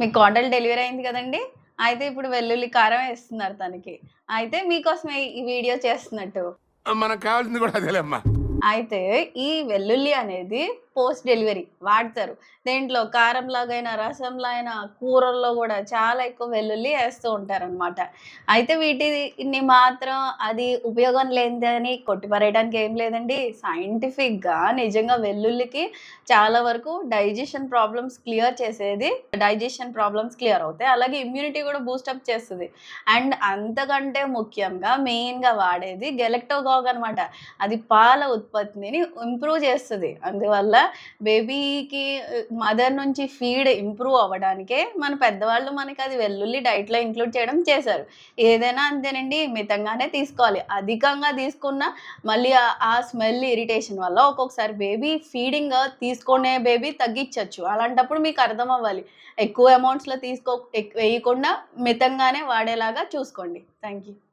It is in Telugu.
మీకు కోడలు డెలివరీ అయింది కదండి? అయితే ఇప్పుడు వెల్లుల్లి కారం వేస్తున్నారు తనకి. అయితే మీకోసమే ఈ వీడియో చేస్తున్నట్టు. మనకు కావాల్సింది కూడా అదేలేమ్మా అయితే ఈ వెల్లుల్లి అనేది పోస్ట్ డెలివరీ వాడతారు. దేంట్లో కారం లాగైనా రసంలో అయినా కూరల్లో కూడా చాలా ఎక్కువ వెల్లుల్లి వేస్తూ ఉంటారనమాట అయితే వీటిని మాత్రం అది ఉపయోగం లేదని కొట్టిపారేయడానికి ఏం లేదండి. సైంటిఫిక్గా నిజంగా వెల్లుల్లికి చాలా వరకు డైజెషన్ ప్రాబ్లమ్స్ క్లియర్ చేసేది డైజెషన్ ప్రాబ్లమ్స్ క్లియర్ అవుతాయి. అలాగే ఇమ్యూనిటీ కూడా బూస్టప్ చేస్తుంది. అండ్ అంతకంటే ముఖ్యంగా మెయిన్గా వాడేది గెలెక్టోగాగ్ అనమాట అది పాల ఉత్పత్తిని ఇంప్రూవ్ చేస్తుంది. అందువల్ల బేబీకి మదర్ నుంచి ఫీడ్ ఇంప్రూవ్ అవ్వడానికే మన పెద్దవాళ్ళు మనకి అది వెల్లుల్లి డైట్లో ఇంక్లూడ్ చేయడం చేశారు. ఏదైనా అంతేనండి మితంగానే తీసుకోవాలి. అధికంగా తీసుకున్న మళ్ళీ ఆ- స్మెల్ ఇరిటేషన్ వల్ల ఒక్కొక్కసారి బేబీ ఫీడింగ్ తీసుకునే బేబీ తగ్గించవచ్చు అలాంటప్పుడు మీకు అర్థం అవ్వాలి. ఎక్కువ అమౌంట్స్లో తీసుకో వేయకుండా మితంగానే వాడేలాగా చూసుకోండి. Thank you